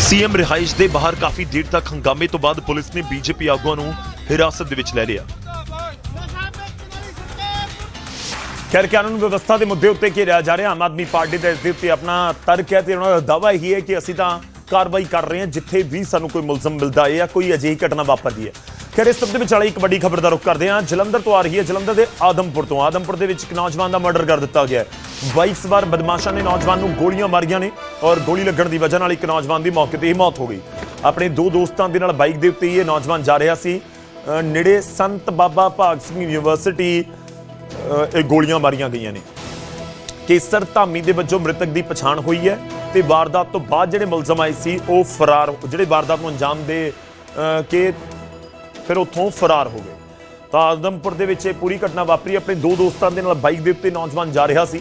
ਸੀਐਮ ਰਿਹਾਇਸ਼ ਦੇ ਬਾਹਰ ਕਾਫੀ ਦੇਰ ਤੱਕ ਹੰਗਾਮੇ ਤੋਂ ਬਾਅਦ ਪੁਲਿਸ ਨੇ ਬੀਜੇਪੀ ਆਗੂਆਂ ਨੂੰ ਹਿਰਾਸਤ ਦੇ ਵਿੱਚ ਲੈ ਲਿਆ। ਖੈਰ ਕਾਨੂੰਨ ਵਿਵਸਥਾ ਦੇ ਮੁੱਦੇ ਉੱਤੇ ਘੇਰਿਆ ਜਾ ਰਿਹਾ। ਆਮ ਆਦਮੀ ਪਾਰਟੀ ਦਾ ਇਸ ਦੇ ਉੱਤੇ ਆਪਣਾ ਤਰਕ ਹੈ ਤੇ ਉਹਨਾਂ ਦਾ ਦਾਅਵਾ ਇਹੀ ਹੈ ਕਿ ਅਸੀਂ ਤਾਂ ਕਾਰਵਾਈ ਕਰ ਰਹੇ ਹਾਂ, ਜਿੱਥੇ ਵੀ ਸਾਨੂੰ ਕੋਈ ਮੁਲਜ਼ਮ ਮਿਲਦਾ ਹੈ ਜਾਂ ਕੋਈ ਅਜਿਹੀ ਘਟਨਾ ਵਾਪਰਦੀ ਹੈ। ਖੈਰ, ਇਸ ਸਭ ਦੇ ਵਿਚਾਲੇ ਇੱਕ ਵੱਡੀ ਖਬਰ ਦਾ ਰੁਖ ਕਰਦੇ ਹਾਂ। ਜਲੰਧਰ ਤੋਂ ਆ ਰਹੀ ਹੈ, ਜਲੰਧਰ ਦੇ ਆਦਮਪੁਰ ਤੋਂ। ਆਦਮਪੁਰ ਦੇ ਵਿੱਚ ਇੱਕ ਨੌਜਵਾਨ ਦਾ ਮਰਡਰ ਕਰ ਦਿੱਤਾ ਗਿਆ ਹੈ। 22 ਸਵਾਰ ਬਦਮਾਸ਼ਾਂ ਨੇ ਨੌਜਵਾਨ ਨੂੰ ਗੋਲੀਆਂ ਮਾਰੀਆਂ ਨੇ ਔਰ ਗੋਲੀ ਲੱਗਣ ਦੀ ਵਜ੍ਹਾ ਨਾਲ ਇੱਕ ਨੌਜਵਾਨ ਦੀ ਮੌਕੇ ਤੇ ਹੀ ਮੌਤ ਹੋ ਗਈ। ਆਪਣੇ ਦੋ ਦੋਸਤਾਂ ਦੇ ਨਾਲ ਬਾਈਕ ਦੇ ਉੱਤੇ ਹੀ ਇਹ ਨੌਜਵਾਨ ਜਾ ਰਿਹਾ ਸੀ। ਨੇੜੇ ਸੰਤ ਬਾਬਾ ਭਾਗ ਸਿੰਘ ਯੂਨੀਵਰਸਿਟੀ ਇਹ ਗੋਲੀਆਂ ਮਾਰੀਆਂ ਗਈਆਂ ਨੇ। ਕੇਸਰ ਧਾਮੀ ਦੇ ਵਜੋਂ ਮ੍ਰਿਤਕ ਦੀ ਪਛਾਣ ਹੋਈ ਹੈ ਤੇ ਵਾਰਦਾਤ ਤੋਂ ਬਾਅਦ ਜਿਹੜੇ ਮੁਲਜ਼ਮ ਆਏ ਸੀ, ਉਹ ਫਰਾਰ ਜਿਹੜੇ ਵਾਰਦਾਤ ਨੂੰ ਅੰਜਾਮ ਦੇ ਕੇ ਫਿਰ ਉੱਥੋਂ ਫਰਾਰ ਹੋ ਗਏ। ਤਾਂ ਆਦਮਪੁਰ ਦੇ ਵਿੱਚ ਇਹ ਪੂਰੀ ਘਟਨਾ ਵਾਪਰੀ, ਆਪਣੇ ਦੋ ਦੋਸਤਾਂ ਦੇ ਨਾਲ ਬਾਈਕ ਦੇ ਉੱਤੇ ਨੌਜਵਾਨ ਜਾ ਰਿਹਾ ਸੀ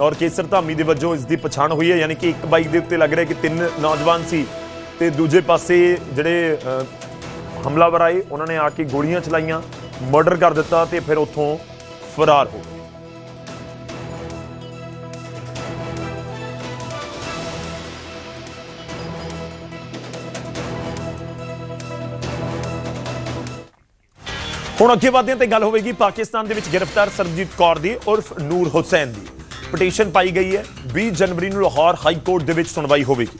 ਔਰ ਕੇਸਰ ਧਾਮੀ ਦੇ ਵਜੋਂ ਇਸ ਦੀ ਪਛਾਣ ਹੋਈ ਹੈ, ਯਾਨੀ ਕਿ ਇੱਕ ਬਾਈਕ ਦੇ ਉੱਤੇ ਲੱਗ ਰਿਹਾ ਕਿ ਤਿੰਨ ਨੌਜਵਾਨ ਸੀ ਤੇ ਦੂਜੇ ਪਾਸੇ ਜਿਹੜੇ ਹਮਲਾਵਰ ਆਏ, ਉਹਨਾਂ ਨੇ ਆ ਕੇ ਗੋਲੀਆਂ ਚਲਾਈਆਂ, ਮਰਡਰ ਕਰ ਦਿੱਤਾ ਤੇ ਫਿਰ ਉੱਥੋਂ ਫਰਾਰ ਹੋ ਗਏ। ਹੁਣ ਅੱਗੇ ਵਧਦੇ ਹਾਂ ਤੇ ਗੱਲ ਹੋਵੇਗੀ ਪਾਕਿਸਤਾਨ ਦੇ ਵਿੱਚ ਗ੍ਰਿਫਤਾਰ ਸਰਬਜੀਤ ਕੌਰ ਦੀ ਉਰਫ ਨੂਰ ਹੁਸੈਨ ਦੀ। ਪਟੀਸ਼ਨ ਪਾਈ ਗਈ ਹੈ। 20 ਜਨਵਰੀ ਨੂੰ ਲਾਹੌਰ ਹਾਈ ਕੋਰਟ ਦੇ ਵਿੱਚ ਸੁਣਵਾਈ ਹੋਵੇਗੀ।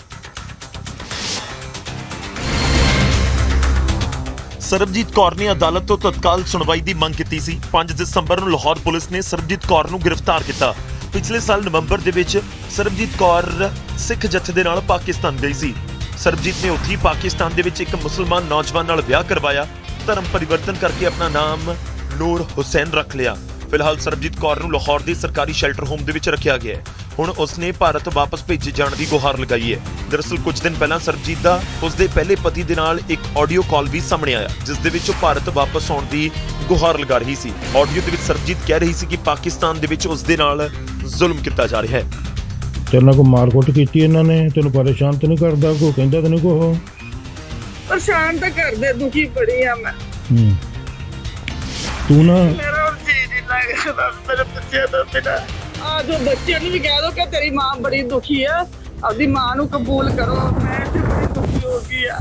ਸਰਬਜੀਤ ਕੌਰ ਨੇ ਅਦਾਲਤ ਤੋਂ ਤਤਕਾਲ ਸੁਣਵਾਈ ਦੀ ਮੰਗ ਕੀਤੀ ਸੀ। 5 ਦਸੰਬਰ ਨੂੰ ਲਾਹੌਰ ਪੁਲਿਸ ਨੇ ਸਰਬਜੀਤ ਕੌਰ ਨੂੰ ਗ੍ਰਿਫਤਾਰ ਕੀਤਾ। ਪਿਛਲੇ ਸਾਲ ਨਵੰਬਰ ਦੇ ਵਿੱਚ ਸਰਬਜੀਤ ਕੌਰ ਸਿੱਖ ਜੱਥੇ ਦੇ ਨਾਲ ਪਾਕਿਸਤਾਨ ਗਈ ਸੀ। ਸਰਬਜੀਤ ਨੇ ਉੱਥੇ ਪਾਕਿਸਤਾਨ ਦੇ ਵਿੱਚ ਇੱਕ ਮੁਸਲਮਾਨ ਨੌਜਵਾਨ ਨਾਲ ਵਿਆਹ ਕਰਵਾਇਆ। ਧਰਮ ਪਰਿਵਰਤਨ ਕਰਕੇ ਆਪਣਾ ਨਾਮ ਨੂਰ ਹੁਸੈਨ ਰੱਖ ਲਿਆ। ਫਿਲਹਾਲ ਸਰਬਜੀਤ ਕੌਰ ਨੂੰ ਲਾਹੌਰ ਦੇ ਸਰਕਾਰੀ ਸ਼ੈਲਟਰ ਹੋਮ ਦੇ ਵਿੱਚ ਰੱਖਿਆ ਗਿਆ ਹੈ। ਹੁਣ ਉਸਨੇ ਭਾਰਤ ਵਾਪਸ ਭੇਜੇ ਜਾਣ ਦੀ ਗੁਹਾਰ ਲਗਾਈ ਹੈ। ਦਰਅਸਲ ਕੁਝ ਦਿਨ ਪਹਿਲਾਂ ਸਰਬਜੀਤ ਦਾ ਉਸਦੇ ਪਹਿਲੇ ਪਤੀ ਦੇ ਨਾਲ ਇੱਕ ਆਡੀਓ ਕਾਲ ਵੀ ਸਾਹਮਣੇ ਆਇਆ, ਜਿਸ ਦੇ ਵਿੱਚ ਉਹ ਭਾਰਤ ਵਾਪਸ ਆਉਣ ਦੀ ਗੁਹਾਰ ਲਗਾ ਰਹੀ ਸੀ। ਆਡੀਓ ਦੇ ਵਿੱਚ ਸਰਬਜੀਤ ਕਹਿ ਰਹੀ ਸੀ ਕਿ ਪਾਕਿਸਤਾਨ ਦੇ ਵਿੱਚ ਉਸਦੇ ਨਾਲ ਜ਼ੁਲਮ ਕੀਤਾ ਜਾ ਰਿਹਾ ਹੈ। ਤੇਰੇ ਨਾਲ ਕੋ ਮਾਰਕੁੱਟ ਕੀਤੀ ਇਹਨਾਂ ਨੇ? ਤੈਨੂੰ ਪਰੇਸ਼ਾਨ ਤੇ ਨਹੀਂ ਕਰਦਾ ਕੋਈ? ਕਹਿੰਦਾ ਤੇ ਨਹੀਂ ਕੋ ਪਰੇਸ਼ਾਨ ਤਾਂ ਕਰਦੇ ਦੁਖੀ ਬੜੀ ਆ ਮੈਂ। ਹੂੰ। ਤੂੰ ਨਾ ਮੇਰਾ ਹੁਣ ਜੀ ਨਹੀਂ ਲੱਗਦਾ ਮੇਰੇ ਬੱਚੇ ਦਾ ਬਿਨਾ। ਆ ਜੋ ਬੱਚੇ ਨੂੰ ਵੀ ਕਹਿ ਦੋ ਕਿ ਤੇਰੀ ਮਾਂ ਬੜੀ ਦੁਖੀ ਆ। ਆਪਦੀ ਮਾਂ ਨੂੰ ਕਬੂਲ ਕਰੋ ਮੈਂ ਤੇ ਬੜੀ ਦੁਖੀ ਹੋ ਗਈ ਆ।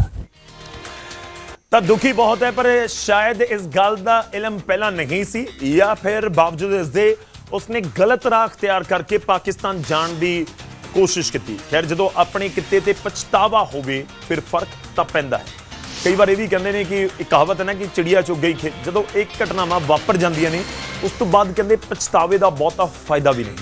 ਤਾਂ ਦੁਖੀ ਬਹੁਤ ਹੈ ਪਰ ਸ਼ਾਇਦ ਇਸ ਗੱਲ ਦਾ ਇਲਮ ਪਹਿਲਾਂ ਨਹੀਂ ਸੀ ਜਾਂ ਫਿਰ ਬਾਵਜੂਦ ਇਸ ਦੇ ਉਸਨੇ ਗਲਤ ਰਾਹ ਅਖਤਿਆਰ ਕਰਕੇ ਪਾਕਿਸਤਾਨ ਜਾਣ ਦੀ ਕੋਸ਼ਿਸ਼ ਕੀਤੀ। ਖੈਰ ਜਦੋਂ ਆਪਣੇ ਕਿੱਤੇ ਤੇ ਪਛਤਾਵਾ ਹੋਵੇ ਫਿਰ ਫ਼ਰਕ ਤਾਂ ਪੈਂਦਾ ਹੈ। ਕਈ ਵਾਰ ਇਹ ਵੀ ਕਹਿੰਦੇ ਨੇ ਕਿ ਇੱਕ ਕਹਾਵਤ ਹੈ ਨਾ ਕਿ ਚਿੜੀਆ ਚੁੱਗ ਗਈ ਖੇ ਜਦੋਂ ਇੱਕ ਘਟਨਾਵਾਂ ਵਾਪਰ ਜਾਂਦੀਆਂ ਨੇ, ਉਸ ਤੋਂ ਬਾਅਦ ਕਹਿੰਦੇ ਪਛਤਾਵੇ ਦਾ ਬਹੁਤਾ ਫਾਇਦਾ ਵੀ ਨਹੀਂ।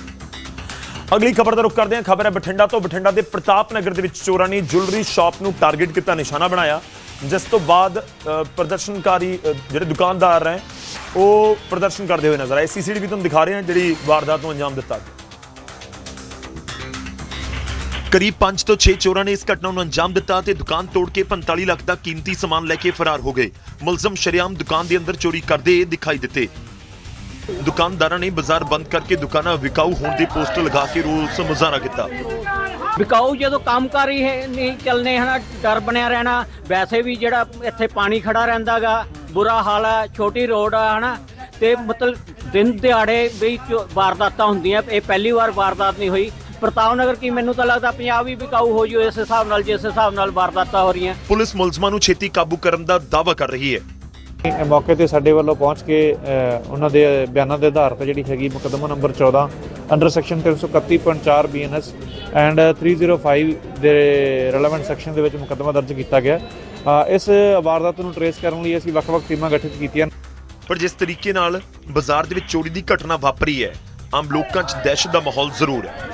ਅਗਲੀ ਖਬਰ ਦਾ ਰੁਖ ਕਰਦੇ ਹਾਂ। ਖਬਰ ਹੈ ਬਠਿੰਡਾ ਤੋਂ। ਬਠਿੰਡਾ ਦੇ ਪ੍ਰਤਾਪ ਨਗਰ ਦੇ ਵਿੱਚ ਚੋਰਾਂ ਨੇ ਜੁਐਲਰੀ ਸ਼ਾਪ ਨੂੰ ਟਾਰਗੇਟ ਕੀਤਾ, ਨਿਸ਼ਾਨਾ ਬਣਾਇਆ। ਜਿਸ ਤੋਂ ਬਾਅਦ ਪ੍ਰਦਰਸ਼ਨਕਾਰੀ ਜਿਹੜੇ ਦੁਕਾਨਦਾਰ ਹੈ ਉਹ ਪ੍ਰਦਰਸ਼ਨ ਕਰਦੇ ਹੋਏ ਨਜ਼ਰ ਆਏ। ਸੀਸੀਟੀਵੀ ਵੀ ਤੁਹਾਨੂੰ ਦਿਖਾ ਰਹੇ ਹਾਂ, ਜਿਹੜੀ ਵਾਰਦਾਤ ਨੂੰ ਅੰਜਾਮ ਦਿੱਤਾ ਕਰੀਬ 5 ਤੋਂ 6 ਚੋਰਾਂ ਨੇ ਇਸ ਘਟਨਾ ਨੂੰ ਅੰਜਾਮ ਦਿੱਤਾ ਤੇ ਦੁਕਾਨ ਤੋੜ ਕੇ 45 ਲੱਖ ਦਾ ਕੀਮਤੀ ਸਮਾਨ ਲੈ ਕੇ ਫਰਾਰ ਹੋ ਗਏ। ਮੁਲਜ਼ਮ ਸ਼ਰੇਆਮ ਦੁਕਾਨ ਦੇ ਅੰਦਰ ਚੋਰੀ ਕਰਦੇ ਦਿਖਾਈ ਦਿੱਤੇ। ਦੁਕਾਨਦਾਰਾਂ ਨੇ ਬਾਜ਼ਾਰ ਬੰਦ ਕਰਕੇ ਦੁਕਾਨਾਂ ਵਿਕਾਊ ਹੋਣ ਦੇ ਪੋਸਟਰ ਲਗਾ ਕੇ ਰੋਸ ਮੁਜ਼ਾਹਰਾ ਕੀਤਾ। ਵਿਕਾਊ ਜਦੋਂ ਕੰਮ ਕਰ ਰਹੀ ਹੈ ਨਹੀਂ ਚੱਲਨੇ ਹਨਾ, ਡਰ ਬਣਿਆ ਰਹਿਣਾ। ਵੈਸੇ ਵੀ ਜਿਹੜਾ ਇੱਥੇ ਪਾਣੀ ਖੜਾ ਰਹਿੰਦਾਗਾ ਬੁਰਾ ਹਾਲ ਹੈ ਛੋਟੀ ਰੋਡ ਆ, ਹਨਾ। ਤੇ ਮਤਲਬ ਦਿਨ ਦਿਹਾੜੇ ਵੀ ਵਾਰਦਾਤਾਂ ਹੁੰਦੀਆਂ, ਇਹ ਪਹਿਲੀ ਵਾਰ ਵਾਰਦਾਤ ਨਹੀਂ ਹੋਈ। ਪ੍ਰਤਾਪ ਨਗਰ ਕੀ ਮੈਨੂੰ ਤਾਂ ਲੱਗਦਾ ਪੰਜਾਬ ਹੀ ਵਿਕਾਊ ਹੋ ਜੂ ਇਸ ਹਿਸਾਬ ਨਾਲ ਜਿਸ ਹਿਸਾਬ ਨਾਲ ਵਾਰਦਾਤਾਂ ਹੋ ਰਹੀਆਂ। ਪੁਲਿਸ ਮੁਲਜ਼ਮਾਂ ਨੂੰ ਛੇਤੀ ਕਾਬੂ ਕਰਨ ਦਾ ਦਾਅਵਾ ਕਰ ਰਹੀ ਹੈ। ਇਹ ਮੌਕੇ ਤੇ ਸਾਡੇ ਵੱਲੋਂ ਪਹੁੰਚ ਕੇ ਅ, ਉਹਨਾਂ ਦੇ ਬਿਆਨਾਂ ਦੇ ਆਧਾਰ ਤੇ ਜਿਹੜੀ ਹੈਗੀ ਮੁਕੱਦਮਾ number 14 under section 331.4 BNS and 305 ਦੇ ਰੈਲੇਵੈਂਟ ਸੈਕਸ਼ਨ ਦੇ ਵਿੱਚ ਮੁਕੱਦਮਾ ਦਰਜ ਕੀਤਾ ਗਿਆ। ਅ, ਇਸ ਵਾਰਦਾਤ ਨੂੰ ਟਰੇਸ ਕਰਨ ਲਈ ਅਸੀਂ ਵੱਖ-ਵੱਖ ਟੀਮਾਂ ਗਠਿਤ ਕੀਤੀਆਂ। ਪਰ ਜਿਸ ਤਰੀਕੇ ਨਾਲ ਬਾਜ਼ਾਰ ਦੇ ਵਿੱਚ ਚੋਰੀ ਦੀ ਘਟਨਾ ਵਾਪਰੀ ਹੈ ਆਮ ਲੋਕਾਂ 'ਚ ਦਹਿਸ਼ਤ ਦਾ ਮਾਹੌਲ ਜ਼ਰੂਰ ਹੈ।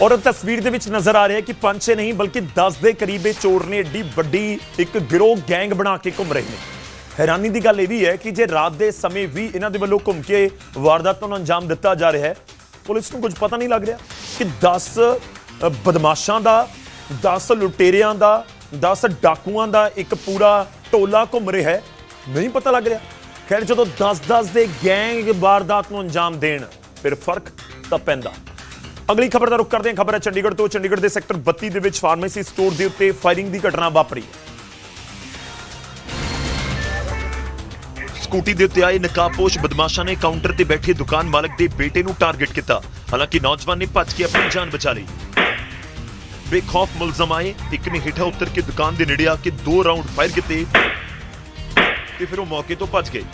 ਔਰ ਤਸਵੀਰ ਦੇ ਵਿੱਚ ਨਜ਼ਰ ਆ ਰਿਹਾ ਕਿ ਪੰਜ ਛੇ ਨਹੀਂ, ਬਲਕਿ 10 ਦੇ ਕਰੀਬ ਇਹ ਚੋਰ ਨੇ ਏਡੀ ਵੱਡੀ ਇੱਕ ਗਿਰੋਹ ਗੈਂਗ ਬਣਾ ਕੇ ਘੁੰਮ ਰਹੇ ਨੇ। ਹੈਰਾਨੀ ਦੀ ਗੱਲ ਇਹ ਵੀ ਹੈ ਕਿ ਜੇ ਰਾਤ ਦੇ ਸਮੇਂ ਵੀ ਇਹਨਾਂ ਦੇ ਵੱਲੋਂ ਘੁੰਮ ਕੇ ਵਾਰਦਾਤਾਂ ਨੂੰ ਅੰਜਾਮ ਦਿੱਤਾ ਜਾ ਰਿਹਾ ਹੈ, ਪੁਲਿਸ ਨੂੰ ਕੁਝ ਪਤਾ ਨਹੀਂ ਲੱਗ ਰਿਹਾ ਕਿ 10 ਬਦਮਾਸ਼ਾਂ ਦਾ 10 ਲੁਟੇਰਿਆਂ ਦਾ 10 ਡਾਕੂਆਂ ਦਾ ਇੱਕ ਪੂਰਾ ਟੋਲਾ ਘੁੰਮ ਰਿਹਾ ਹੈ। ਨਹੀਂ ਪਤਾ ਲੱਗ ਰਿਹਾ। ਖੈਰ, ਜਦੋਂ 10-10 ਦੇ ਗੈਂਗ ਵਾਰਦਾਤ ਨੂੰ ਅੰਜਾਮ ਦੇਣ ਫਿਰ ਫ਼ਰਕ ਤਾਂ ਪੈਂਦਾ। ਅਗਲੀ ਖਬਰ ਦਾ ਰੁਖ ਕਰਦੇ ਹਾਂ। ਖਬਰ ਹੈ ਚੰਡੀਗੜ੍ਹ ਤੋਂ। ਚੰਡੀਗੜ੍ਹ ਦੇ ਸੈਕਟਰ 32 ਦੇ ਵਿੱਚ ਫਾਰਮੇਸੀ ਸਟੋਰ ਦੇ ਉੱਤੇ ਫਾਇਰਿੰਗ ਦੀ ਘਟਨਾ ਵਾਪਰੀ। ਹੈ ਸਕੂਟੀ ਦੇ ਉੱਤੇ ਆਏ ਨਕਾਬਪੋਸ਼ ਬਦਮਾਸ਼ਾਂ ਨੇ ਕਾਊਂਟਰ ਤੇ ਬੈਠੇ ਦੁਕਾਨ ਮਾਲਕ ਦੇ ਬੇਟੇ ਨੂੰ ਟਾਰਗੇਟ ਕੀਤਾ। ਹਾਲਾਂਕਿ ਨੌਜਵਾਨ ਨੇ ਭੱਜ ਕੇ ਆਪਣੀ ਜਾਨ ਬਚਾ ਲਈ। ਬੇਖੌਫ ਮੁਲਜ਼ਮ ਆਏ। ਇੱਕ ਨੇ ਹੇਠਾਂ ਉਤਰ ਕੇ ਦੁਕਾਨ ਦੇ ਨੇੜੇ ਆ ਕੇ ਦੋ ਰਾਉਂਡ ਫਾਇਰ ਕੀਤੇ ਤੇ ਫਿਰ ਉਹ ਮੌਕੇ ਤੋਂ ਭੱਜ ਗਏ।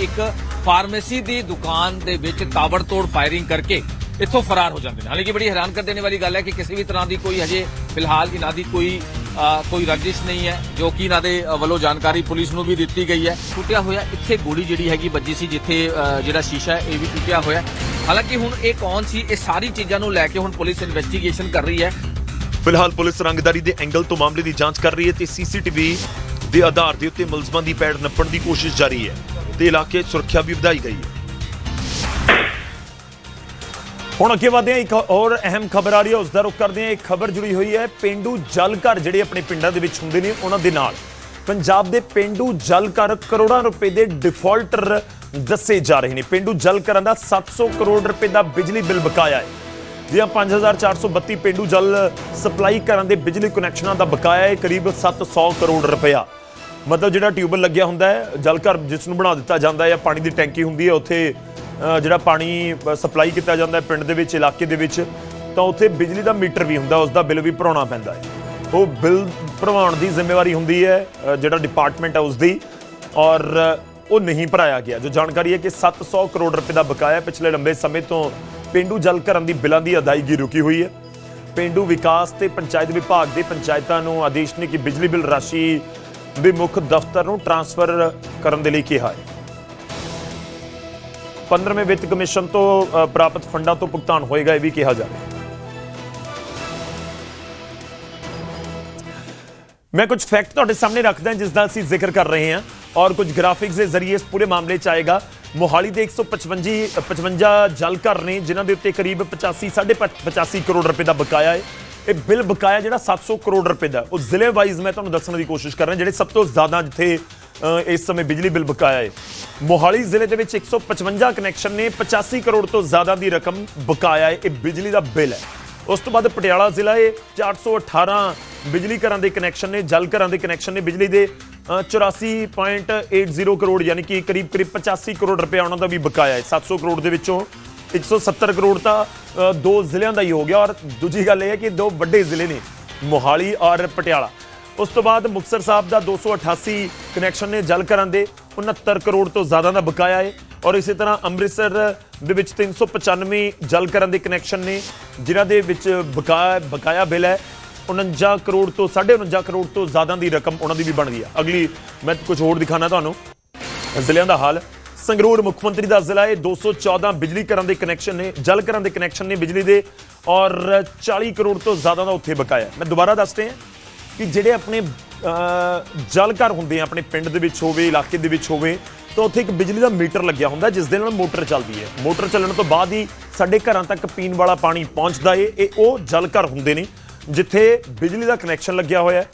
ਇੱਕ ਫਾਰਮੇਸੀ ਦੀ ਦੁਕਾਨ ਦੇ ਵਿੱਚ ਤਾਬੜਤੋੜ ਫਾਇਰਿੰਗ ਕਰਕੇ ਇੱਥੋਂ ਫਰਾਰ ਹੋ ਜਾਂਦੇ ਨੇ। ਹਾਲਾਂਕਿ ਬੜੀ ਹੈਰਾਨ ਕਰ ਦੇਣ ਵਾਲੀ ਗੱਲ ਹੈ ਕਿ ਕਿਸੇ ਵੀ ਤਰ੍ਹਾਂ ਦੀ ਕੋਈ ਹਜੇ ਫਿਲਹਾਲ ਇਹਨਾਂ ਦੀ ਕੋਈ ਕੋਈ ਰੰਜਿਸ਼ ਨਹੀਂ ਹੈ, ਜੋ ਕਿ ਇਹਨਾਂ ਦੇ ਵੱਲੋਂ ਜਾਣਕਾਰੀ ਪੁਲਿਸ ਨੂੰ ਵੀ ਦਿੱਤੀ ਗਈ ਹੈ। ਟੁੱਟਿਆ ਹੋਇਆ ਇੱਥੇ ਗੋਲੀ ਜਿਹੜੀ ਹੈਗੀ ਵੱਜੀ ਸੀ, ਜਿੱਥੇ ਜਿਹੜਾ ਸ਼ੀਸ਼ਾ ਹੈ, ਇਹ ਵੀ ਟੁੱਟਿਆ ਹੋਇਆ ਹਾਲਾਂਕਿ ਹੁਣ ਇਹ ਕੌਣ ਸੀ, ਇਹ ਸਾਰੀ ਚੀਜ਼ਾਂ ਨੂੰ ਲੈ ਕੇ ਹੁਣ ਪੁਲਿਸ ਇਨਵੈਸਟੀਗੇਸ਼ਨ ਕਰ ਰਹੀ ਹੈ। ਫਿਲਹਾਲ ਪੁਲਿਸ ਰੰਗਦਾਰੀ ਦੇ ਐਂਗਲ ਤੋਂ ਮਾਮਲੇ ਦੀ ਜਾਂਚ ਕਰ ਰਹੀ ਹੈ ਤੇ ਸੀਸੀਟੀਵੀ ਦੇ ਆਧਾਰ ਦੇ ਉੱਤੇ ਮੁਲਜ਼ਮਾਂ ਦੀ ਪੈੜ ਨੱਪਣ ਦੀ ਕੋਸ਼ਿਸ਼ ਜਾਰੀ ਹੈ। ਤੇ ਇਲਾਕੇ 'ਚ ਸੁਰੱਖਿਆ ਵੀ ਵਧਾਈ ਗਈ ਹੈ। ਹੁਣ ਅੱਗੇ ਵਧਦੇ ਹਾਂ, ਇੱਕ ਹੋਰ ਅਹਿਮ ਖਬਰ ਆ ਰਹੀ ਹੈ ਉਸ ਦਾ ਰੁਖ ਕਰਦੇ ਹਾਂ, ਇੱਕ ਖਬਰ ਜੁੜੀ ਹੋਈ ਹੈ, ਪਿੰਡੂ ਜਲ ਘਰ ਜਿਹੜੇ ਆਪਣੇ ਪਿੰਡਾਂ ਦੇ ਵਿੱਚ ਹੁੰਦੇ ਨੇ, ਉਹਨਾਂ ਦੇ ਨਾਲ। ਪੰਜਾਬ ਦੇ ਪਿੰਡੂ ਜਲ ਘਰ ਕਰੋੜਾਂ ਰੁਪਏ ਦੇ ਡਿਫਾਲਟਰ ਦੱਸੇ ਜਾ ਰਹੇ ਨੇ। ਪਿੰਡੂ ਜਲ ਘਰਾਂ ਦਾ 700 ਕਰੋੜ ਰੁਪਏ ਦਾ ਬਿਜਲੀ ਬਿੱਲ ਬਕਾਇਆ ਹੈ। ਜਿਹਾਂ 5432 ਪਿੰਡੂ ਜਲ ਸਪਲਾਈ ਘਰਾਂ ਦੇ ਬਿਜਲੀ ਕਨੈਕਸ਼ਨਾਂ ਦਾ ਬਕਾਇਆ ਹੈ, ਕਰੀਬ 700 ਕਰੋੜ ਰੁਪਇਆ। ਮਤਲਬ ਜਿਹੜਾ ਟਿਊਬਲ ਲੱਗਿਆ ਹੁੰਦਾ ਹੈ, ਜਲ ਘਰ ਜਿਸ ਨੂੰ ਬਣਾ ਦਿੱਤਾ ਜਾਂਦਾ ਹੈ ਜਾਂ ਪਾਣੀ ਦੀ ਟੈਂਕੀ ਹੁੰਦੀ ਹੈ, ਉੱਥੇ ਜਿਹੜਾ ਪਾਣੀ ਸਪਲਾਈ ਕੀਤਾ ਜਾਂਦਾ ਹੈ ਪਿੰਡ ਦੇ ਵਿੱਚ, ਇਲਾਕੇ ਦੇ ਵਿੱਚ, ਤਾਂ ਉੱਥੇ ਬਿਜਲੀ ਦਾ ਮੀਟਰ ਵੀ ਹੁੰਦਾ ਉਸ ਦਾ ਬਿੱਲ ਵੀ ਭਰਾਉਣਾ ਪੈਂਦਾ ਹੈ। ਉਹ ਬਿੱਲ ਭਰਵਾਉਣ ਦੀ ਜ਼ਿੰਮੇਵਾਰੀ ਹੁੰਦੀ ਹੈ ਜਿਹੜਾ ਡਿਪਾਰਟਮੈਂਟ ਹੈ ਉਸ ਦੀ ਔਰ ਉਹ ਨਹੀਂ ਭਰਾਇਆ ਗਿਆ। ਜੋ ਜਾਣਕਾਰੀ ਹੈ ਕਿ 700 ਕਰੋੜ ਰੁਪਏ ਦਾ ਬਕਾਇਆ ਪਿਛਲੇ ਲੰਬੇ ਸਮੇਂ ਤੋਂ ਪਿੰਡੂ ਜਲ ਘਰਾਂ ਦੀ ਬਿੱਲਾਂ ਦੀ ਅਦਾਇਗੀ ਰੁਕੀ ਹੋਈ ਹੈ। ਪਿੰਡੂ ਵਿਕਾਸ ਤੇ ਪੰਚਾਇਤ ਵਿਭਾਗ ਦੇ ਪੰਚਾਇਤਾਂ ਨੂੰ ਆਦੇਸ਼ ਨੇ ਕਿ ਬਿਜਲੀ ਬਿੱਲ ਰਾਸ਼ੀ ਦੇ ਮੁੱਖ ਦਫ਼ਤਰ ਨੂੰ ਟ੍ਰਾਂਸਫਰ ਕਰਨ ਦੇ ਲਈ ਕਿਹਾ ਹੈ। 15ਵੇਂ ਵਿੱਤ ਕਮਿਸ਼ਨ ਤੋਂ ਪ੍ਰਾਪਤ ਫੰਡਾਂ ਤੋਂ ਭੁਗਤਾਨ ਹੋਏਗਾ, ਇਹ ਵੀ ਕਿਹਾ ਜਾ ਰਿਹਾ ਮੈਂ ਕੁਝ ਫੈਕਟ ਤੁਹਾਡੇ ਸਾਹਮਣੇ ਰੱਖਦਾ ਜਿਸ ਦਾ ਅਸੀਂ ਜ਼ਿਕਰ ਕਰ ਰਹੇ ਹਾਂ ਔਰ ਕੁਝ ਗ੍ਰਾਫਿਕਸ ਦੇ ਜ਼ਰੀਏ ਇਸ ਪੂਰੇ ਮਾਮਲੇ 'ਚ ਆਏਗਾ। ਮੋਹਾਲੀ ਦੇ 155 55 ਜਲ ਘਰ ਨੇ, ਜਿਨ੍ਹਾਂ ਦੇ ਉੱਤੇ ਕਰੀਬ 85 85 ਕਰੋੜ ਰੁਪਏ ਦਾ ਬਕਾਇਆ ਹੈ। ਇਹ ਬਿੱਲ ਬਕਾਇਆ ਜਿਹੜਾ 700 ਕਰੋੜ ਰੁਪਏ ਦਾ ਉਹ ਜ਼ਿਲ੍ਹੇ ਵਾਈਜ਼ ਮੈਂ ਤੁਹਾਨੂੰ ਦੱਸਣ ਦੀ ਕੋਸ਼ਿਸ਼ ਕਰ ਰਿਹਾ ਜਿਹੜੇ ਸਭ ਤੋਂ ਜ਼ਿਆਦਾ ਜਿੱਥੇ ਇਸ ਸਮੇਂ ਬਿਜਲੀ ਬਿੱਲ ਬਕਾਇਆ ਹੈ। ਮੋਹਾਲੀ ਜ਼ਿਲ੍ਹੇ ਦੇ ਵਿੱਚ 155 ਕਨੈਕਸ਼ਨ ਨੇ 85 ਕਰੋੜ ਤੋਂ ਜ਼ਿਆਦਾ ਦੀ ਰਕਮ ਬਕਾਇਆ ਹੈ ਇਹ ਬਿਜਲੀ ਦਾ ਬਿੱਲ ਹੈ। ਉਸ ਤੋਂ ਬਾਅਦ ਪਟਿਆਲਾ ਜ਼ਿਲ੍ਹਾ ਇਹ 418 ਬਿਜਲੀ ਘਰਾਂ ਦੇ ਕਨੈਕਸ਼ਨ ਨੇ ਜਲ ਘਰਾਂ ਦੇ ਕਨੈਕਸ਼ਨ ਨੇ ਬਿਜਲੀ ਦੇ ਅ, 84.80 ਕਰੋੜ ਯਾਨੀ ਕਿ ਕਰੀਬ ਕਰੀਬ 85 ਕਰੋੜ ਰੁਪਏ ਉਹਨਾਂ ਦਾ ਵੀ ਬਕਾਇਆ ਹੈ 700 ਕਰੋੜ ਦੇ ਵਿੱਚੋਂ। 170 ਕਰੋੜ ਤਾਂ ਦੋ ਜ਼ਿਲ੍ਹਿਆਂ ਦਾ ਹੀ ਹੋ ਗਿਆ ਔਰ ਦੂਜੀ ਗੱਲ ਇਹ ਹੈ ਕਿ ਦੋ ਵੱਡੇ ਜ਼ਿਲ੍ਹੇ ਨੇ, ਮੋਹਾਲੀ ਔਰ ਪਟਿਆਲਾ। ਉਸ ਤੋਂ ਬਾਅਦ ਮੁਕਤਸਰ ਸਾਹਿਬ ਦਾ 288 ਕਨੈਕਸ਼ਨ ਨੇ ਜਲ ਕਰਨ ਦੇ 69 ਕਰੋੜ ਤੋਂ ਜ਼ਿਆਦਾ ਦਾ ਬਕਾਇਆ ਹੈ ਔਰ ਇਸੇ ਤਰ੍ਹਾਂ ਅੰਮ੍ਰਿਤਸਰ ਦੇ ਵਿੱਚ 395 ਜਲ ਕਰਨ ਦੇ ਕਨੈਕਸ਼ਨ ਨੇ, ਜਿਨ੍ਹਾਂ ਦੇ ਵਿੱਚ ਬਕਾਇਆ ਬਕਾਇਆ ਬਿੱਲ ਹੈ 49 ਕਰੋੜ ਤੋਂ 49.5 ਕਰੋੜ ਤੋਂ ਜ਼ਿਆਦਾ ਦੀ ਰਕਮ ਉਹਨਾਂ ਦੀ ਵੀ ਬਣ ਗਈ ਹੈ। ਅਗਲੀ ਮੈਂ ਕੁਝ ਹੋਰ ਦਿਖਾਣਾ ਤੁਹਾਨੂੰ। ਜ਼ਿਲ੍ਹਿਆਂ ਦਾ ਹਾਲ। ਸੰਗਰੂਰ ਮੁੱਖ ਮੰਤਰੀ ਦਾ ਜ਼ਿਲ੍ਹਾ ਹੈ। 214 ਬਿਜਲੀ ਘਰਾਂ ਦੇ ਕਨੈਕਸ਼ਨ ਨੇ, ਜਲ ਘਰਾਂ ਦੇ ਕਨੈਕਸ਼ਨ ਨੇ ਬਿਜਲੀ ਦੇ ਔਰ 40 ਕਰੋੜ ਤੋਂ ਜ਼ਿਆਦਾ ਦਾ ਉੱਥੇ ਬਕਾਇਆ ਮੈਂ ਦੁਬਾਰਾ ਦੱਸਦੇ ਹਾਂ ਕਿ ਜਿਹੜੇ ਆਪਣੇ ਜਲ ਘਰ ਹੁੰਦੇ ਆ, ਆਪਣੇ ਪਿੰਡ ਦੇ ਵਿੱਚ ਹੋਵੇ, ਇਲਾਕੇ ਦੇ ਵਿੱਚ ਹੋਵੇ, ਤਾਂ ਉੱਥੇ ਇੱਕ ਬਿਜਲੀ ਦਾ ਮੀਟਰ ਲੱਗਿਆ ਹੁੰਦਾ, ਜਿਸ ਦੇ ਨਾਲ ਮੋਟਰ ਚੱਲਦੀ ਹੈ। ਮੋਟਰ ਚੱਲਣ ਤੋਂ ਬਾਅਦ ਹੀ ਸਾਡੇ ਘਰਾਂ ਤੱਕ ਪੀਣ ਵਾਲਾ ਪਾਣੀ ਪਹੁੰਚਦਾ ਏ ਇਹ ਉਹ ਜਲ ਘਰ ਹੁੰਦੇ ਨੇ, ਜਿੱਥੇ ਬਿਜਲੀ ਦਾ ਕਨੈਕਸ਼ਨ ਲੱਗਿਆ ਹੋਇਆ ਹੈ।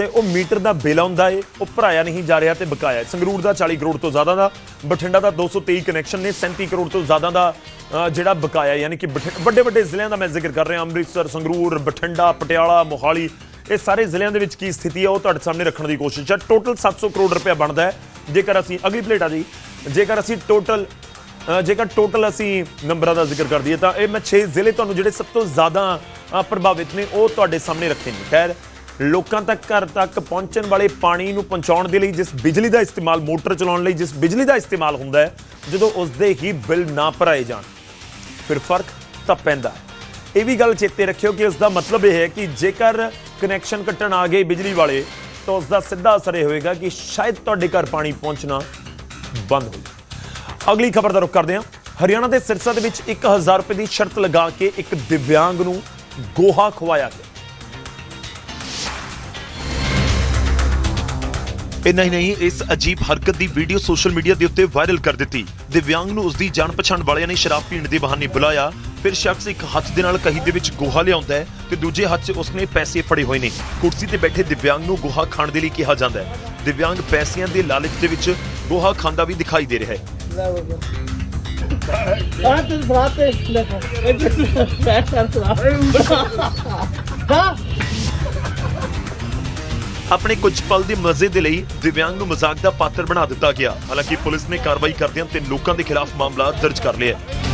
ਤੇ ਉਹ ਮੀਟਰ ਦਾ ਬਿੱਲ ਆਉਂਦਾ ਏ, ਉਹ ਭਰਾਇਆ ਨਹੀਂ ਜਾ ਰਿਹਾ ਤੇ ਬਕਾਇਆ ਸੰਗਰੂਰ ਦਾ 40 ਕਰੋੜ ਤੋਂ ਜ਼ਿਆਦਾ ਦਾ, ਬਠਿੰਡਾ ਦਾ 223 ਕਨੈਕਸ਼ਨ ਨੇ 37 ਕਰੋੜ ਤੋਂ ਜ਼ਿਆਦਾ ਦਾ ਜਿਹੜਾ ਬਕਾਇਆ ਯਾਨੀ ਕਿ ਵੱਡੇ ਵੱਡੇ ਜ਼ਿਲ੍ਹਿਆਂ ਦਾ ਮੈਂ ਜ਼ਿਕਰ ਕਰ ਰਿਹਾ, ਅੰਮ੍ਰਿਤਸਰ, ਸੰਗਰੂਰ, ਬਠਿੰਡਾ, ਪਟਿਆਲਾ, ਮੋਹਾਲੀ, ਇਹ ਸਾਰੇ ਜ਼ਿਲ੍ਹਿਆਂ ਦੇ ਵਿੱਚ ਕੀ ਸਥਿਤੀ ਆ, ਉਹ ਤੁਹਾਡੇ ਸਾਹਮਣੇ ਰੱਖਣ ਦੀ ਕੋਸ਼ਿਸ਼ ਹੈ। ਟੋਟਲ 700 ਕਰੋੜ ਰੁਪਏ ਬਣਦਾ ਹੈ। ਜੇਕਰ ਅਸੀਂ, ਅਗਲੀ ਪਲੇਟ ਆ ਜੀ, ਜੇਕਰ ਅਸੀਂ ਟੋਟਲ ਜੇਕਰ ਟੋਟਲ ਅਸੀਂ ਨੰਬਰਾਂ ਦਾ ਜ਼ਿਕਰ ਕਰ ਦਈਏ ਤਾਂ ਇਹ ਮੈਂ 6 ਜ਼ਿਲ੍ਹੇ ਤੁਹਾਨੂੰ ਜਿਹੜੇ ਸਭ ਤੋਂ ਜ਼ਿਆਦਾ ਪ੍ਰਭਾਵਿਤ ਨੇ, ਉਹ ਤੁਹਾਡੇ ਸਾਹਮਣੇ ਰੱਖੇ ਨੇ। ਖੈਰ ਲੋਕਾਂ ਤੱਕ ਘਰ ਤੱਕ ਪਹੁੰਚਣ ਵਾਲੇ ਪਾਣੀ ਨੂੰ ਪਹੁੰਚਾਉਣ ਦੇ ਲਈ ਜਿਸ ਬਿਜਲੀ ਦਾ ਇਸਤੇਮਾਲ ਮੋਟਰ ਚਲਾਉਣ ਲਈ ਜਿਸ ਬਿਜਲੀ ਦਾ ਇਸਤੇਮਾਲ ਹੁੰਦਾ ਹੈ, ਜਦੋਂ ਉਸ ਦੇ ਹੀ ਬਿੱਲ ਨਾ ਭਰਾਏ ਜਾਣ। ਫਿਰ ਫ਼ਰਕ ਤਾਂ ਪੈਂਦਾ ਹੈ। ਇਹ ਵੀ ਗੱਲ ਚੇਤੇ ਰੱਖਿਓ ਕਿ ਉਸ ਦਾ ਮਤਲਬ ਇਹ ਹੈ ਕਿ ਜੇਕਰ ਕਨੈਕਸ਼ਨ ਕੱਟਣ ਆ ਗਏ ਬਿਜਲੀ ਵਾਲੇ, ਤਾਂ ਉਸ ਦਾ ਸਿੱਧਾ ਅਸਰ ਇਹ ਹੋਏਗਾ ਕਿ ਸ਼ਾਇਦ ਤੁਹਾਡੇ ਘਰ ਪਾਣੀ ਪਹੁੰਚਣਾ ਬੰਦ ਹੋ ਜਾਵੇ। ਅਗਲੀ ਖਬਰ ਦਾ ਰੁਖ ਕਰਦੇ ਹਾਂ। ਹਰਿਆਣਾ ਦੇ ਸਿਰਸਾ ਦੇ ਵਿੱਚ 1000 ਰੁਪਏ ਦੀ ਸ਼ਰਤ ਲਗਾ ਕੇ ਇੱਕ ਦਿਵਿਆਂਗ ਨੂੰ ਗੋਹਾ ਖਵਾਇਆ ਗਿਆ। ਇੰਨਾ ਹੀ ਨਹੀਂ, ਇਸ ਅਜੀਬ ਹਰਕਤ ਦੀ ਵੀਡੀਓ ਸੋਸ਼ਲ ਮੀਡੀਆ ਦੇ ਉੱਤੇ ਵਾਇਰਲ ਕਰ ਦਿੱਤੀ। ਦਿਵਿਆਂਗ ਨੂੰ ਉਸ ਦੀ ਜਾਣ ਪਛਾਣ ਵਾਲਿਆਂ ਨੇ ਸ਼ਰਾਬ ਪੀਣ ਦੇ ਬਹਾਨੇ ਬੁਲਾਇਆ, ਫਿਰ ਸ਼ਖਸ ਇੱਕ ਹੱਥ ਦੇ ਨਾਲ ਕਹੀ ਦੇ ਵਿੱਚ ਗੋਹਾ ਲਿਆਉਂਦਾ ਹੈ ਤੇ ਦੂਜੇ ਹੱਥ 'ਚ ਉਸਨੇ ਪੈਸੇ ਫੜੇ ਹੋਏ ਨੇ। ਕੁਰਸੀ ਤੇ ਬੈਠੇ ਦਿਵਿਆਂਗ ਨੂੰ ਗੋਹਾ ਖਾਣ ਦੇ ਲਈ ਕਿਹਾ ਜਾਂਦਾ ਹੈ। ਦਿਵਿਆਂਗ ਪੈਸਿਆਂ ਦੇ ਲਾਲਚ ਦੇ ਵਿੱਚ ਗੋਹਾ ਖਾਂਦਾ ਵੀ ਦਿਖਾਈ ਦੇ ਰਿਹਾ ਹੈ। ਆਪਣੇ ਕੁਝ ਪਲ ਦੇ ਮਜ਼ੇ ਦੇ ਲਈ ਦਿਵਿਆਂਗ ਨੂੰ ਮਜ਼ਾਕ ਦਾ ਪਾਤਰ ਬਣਾ ਦਿੱਤਾ ਗਿਆ। ਹਾਲਾਂਕਿ ਪੁਲਿਸ ਨੇ ਕਾਰਵਾਈ ਕਰਦਿਆਂ ਤਿੰਨ ਲੋਕਾਂ ਦੇ ਖਿਲਾਫ ਮਾਮਲਾ ਦਰਜ ਕਰ ਲਿਆ ਹੈ।